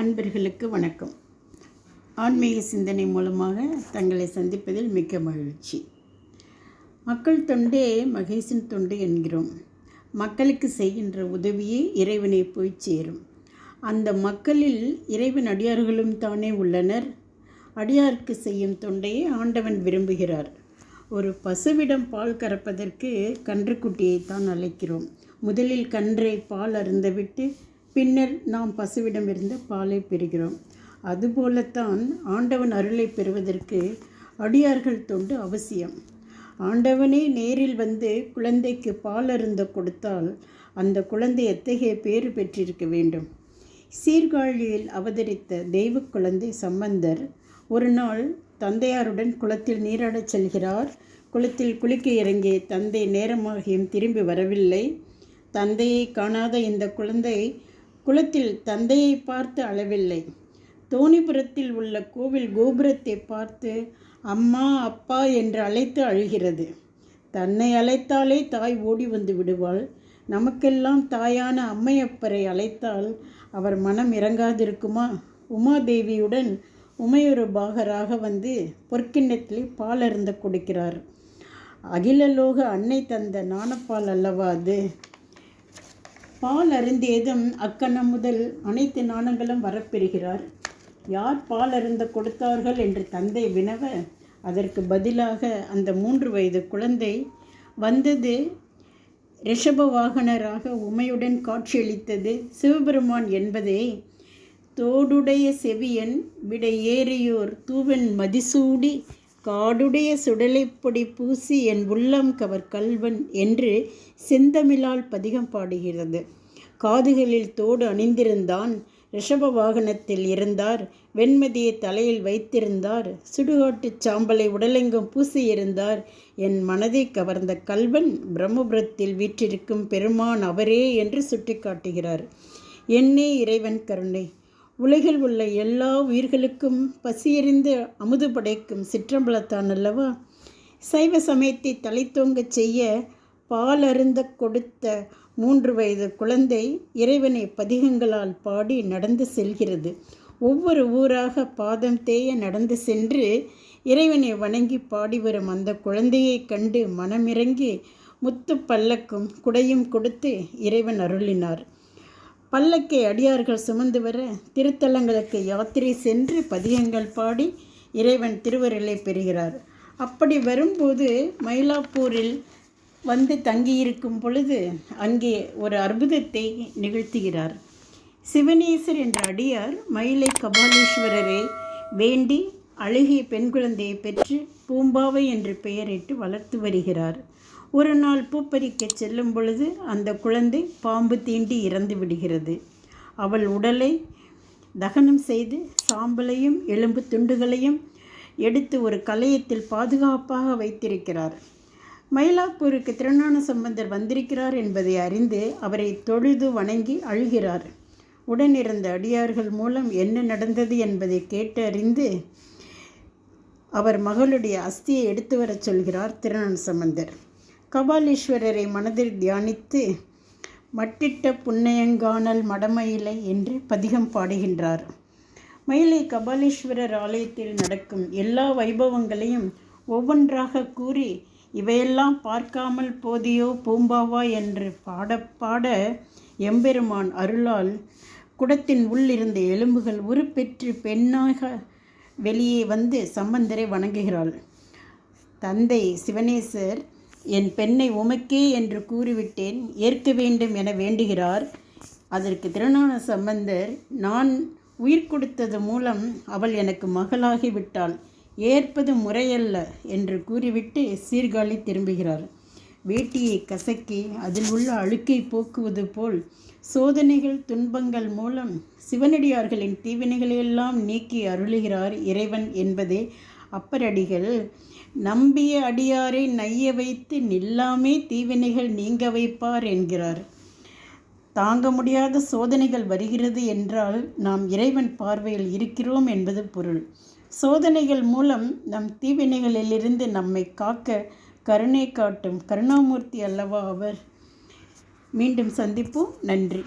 அன்பர்களுக்கு வணக்கம். ஆன்மீக சிந்தனை மூலமாக தங்களை சந்திப்பதில் மிக்க மகிழ்ச்சி. மக்கள் தொண்டே மகேசன் தொண்டு என்கிறோம். மக்களுக்கு செய்கின்ற உதவியே இறைவனை போய் சேரும். அந்த மக்களில் இறைவன் அடியார்களும் தானே உள்ளனர். அடியாருக்கு செய்யும் தொண்டையை ஆண்டவன் விரும்புகிறார். ஒரு பசுவிடம் பால் கறப்பதற்கு கன்றுக்குட்டியை தான் அழைக்கிறோம். முதலில் கன்றை பால் அருந்தவிட்டு பின்னர் நாம் பசுவிடமிருந்து பாலை பெறுகிறோம். அதுபோலத்தான் ஆண்டவன் அருளை பெறுவதற்கு அடியார்கள் தொண்டு அவசியம். ஆண்டவனே நேரில் வந்து குழந்தைக்கு பால் அருந்த கொடுத்தால் அந்த குழந்தை எத்தகைய பேறு பெற்றிருக்க வேண்டும்? சீர்காழியில் அவதரித்த தெய்வ குழந்தை சம்பந்தர் ஒரு நாள் தந்தையாருடன் குளத்தில் நீராடச் செல்கிறார். குளத்தில் குளிக்க இறங்கிய தந்தை நேரமாகியும் திரும்பி வரவில்லை. தந்தையை காணாத இந்த குழந்தை குளத்தில் தந்தையை பார்த்து அளவில்லை. தோணிபுரத்தில் உள்ள கோவில் கோபுரத்தை பார்த்து அம்மா அப்பா என்று அழைத்து அழுகிறது. தன்னை அழைத்தாலே தாய் ஓடி வந்து விடுவாள். நமக்கெல்லாம் தாயான அம்மையப்பரை அழைத்தால் அவர் மனம் இறங்காதிருக்குமா? உமாதேவியுடன் உமையொரு பாகராக வந்து பொற்கிண்ணத்தில் பால் அருந்த கொடுக்கிறார். அகிலலோக அன்னை தந்த நாணப்பால் அல்லவா அது? பால் அருந்தியதும் அக்கணம் முதல் அனைத்து நாணங்களும் வரப்பெறுகிறார். யார் பால் அருந்த கொடுத்தார்கள் என்று தந்தை வினவ அதற்கு பதிலாக அந்த மூன்று வயது குழந்தை வந்தது. ரிஷப வாகனராக உமையுடன் காட்சியளித்தது. சிவபெருமான் என்பதே தோடுடைய செவியன் விடை ஏறியோர் தூவன் மதிசூடி காடுடைய சுடலைப்பொடி பூசி என் உள்ளம் கவர் கல்வன் என்று செந்தமிழால் பதிகம் பாடுகிறது. காதுகளில் தோடு அணிந்திருந்தான் ரிஷப வாகனத்தில் இருந்தார் வெண்மதியை தலையில் வைத்திருந்தார் சுடுகாட்டுச் சாம்பலை உடலெங்கும் பூசியிருந்தார். என் மனதை கவர்ந்த கல்வன் பிரம்மபுரத்தில் வீற்றிருக்கும் பெருமான் அவரே என்று சுட்டிக்காட்டுகிறார். என்னே இறைவன் கருணை! உலகில் உள்ள எல்லா உயிர்களுக்கும் பசியறிந்து அமுது படைக்கும் சிற்றம்பலத்தான் அல்லவா? சைவ சமயத்தை தலைத்தோங்கச் செய்ய பால் அருந்த கொடுத்த மூன்று வயது குழந்தை இறைவனை பதிகங்களால் பாடி நடந்து செல்கிறது. ஒவ்வொரு ஊராக பாதம் தேய நடந்து சென்று இறைவனை வணங்கி பாடி வரும் அந்த குழந்தையை கண்டு மனமிறங்கி முத்து பல்லக்கும் குடையும் கொடுத்து இறைவன் அருளினார். பல்லக்கை அடியார்கள் சுமந்து வர திருத்தலங்களுக்கு யாத்திரை சென்று பதியங்கள் பாடி இறைவன் திருவருளை பெறுகிறார். அப்படி வரும்போது மயிலாப்பூரில் வந்து தங்கியிருக்கும் பொழுது அங்கே ஒரு அற்புதத்தை நிகழ்த்துகிறார். சிவனேசர் என்ற அடியார் மயிலை கபாலீஸ்வரரை வேண்டி அழகிய பெண் குழந்தையை பெற்று பூம்பாவை என்று பெயரிட்டு வளர்த்து வருகிறார். ஒரு நாள் பூப்பறிக்க செல்லும் பொழுது அந்த குழந்தை பாம்பு தீண்டி இறந்து விடுகிறது. அவள் உடலை தகனம் செய்து சாம்பலையும் எலும்பு துண்டுகளையும் எடுத்து ஒரு கலையத்தில் பாதுகாப்பாக வைத்திருக்கிறார். மயிலாப்பூருக்கு திருநான சம்பந்தர் வந்திருக்கிறார் என்பதை அறிந்து அவரை தொழுது வணங்கி அழுகிறார். உடனிருந்த அடியார்கள் மூலம் என்ன நடந்தது என்பதை கேட்டு அறிந்து அவர் மகளுடைய அஸ்தியை எடுத்து வரச் சொல்கிறார் திருநான சம்பந்தர். கபாலீஸ்வரரை மனதில் தியானித்து மட்டிட்ட புன்னையங்கானல் மடமயிலை என்று பதிகம் பாடுகின்றார். மயிலை கபாலீஸ்வரர் ஆலயத்தில் நடக்கும் எல்லா வைபவங்களையும் ஒவ்வொன்றாக கூறி இவையெல்லாம் பார்க்காமல் போதியோ பூம்பாவா என்று பாட பாட எம்பெருமான் அருளால் குடத்தின் உள்ளிருந்த எலும்புகள் உருப்பெற்று பெண்ணாக வெளியே வந்து சம்பந்தரை வணங்குகிறாள். தந்தை சிவனேசர் என் பெண்ணை உமக்கே என்று கூறிவிட்டேன். ஏற்க வேண்டும் என வேண்டுகிறார். அதற்கு திருநான சம்பந்தர் நான் உயிர் கொடுத்தது மூலம் அவள் எனக்கு மகளாகி விட்டாள் ஏற்பது முறையல்ல என்று கூறிவிட்டு சீர்காழி திரும்புகிறார். வேட்டியை கசக்கி அதில் உள்ள அழுக்கை போக்குவது போல் சோதனைகள் துன்பங்கள் மூலம் சிவனடியார்களின் தீவினைகளையெல்லாம் நீக்கி அருளுகிறார் இறைவன் என்பதே அப்பரடிகள் நம்பிய அடியாரை நைய வைத்து நில்லாமே தீவினைகள் நீங்க வைப்பார் என்கிறார். தாங்க முடியாத சோதனைகள் வருகிறது என்றால் நாம் இறைவன் பார்வையில் இருக்கிறோம் என்பது பொருள். சோதனைகள் மூலம் நம் தீவினைகளிலிருந்து நம்மை காக்க கருணை காட்டும் கருணாமூர்த்தி அல்லவா அவர். மீண்டும் சந்திப்போம். நன்றி.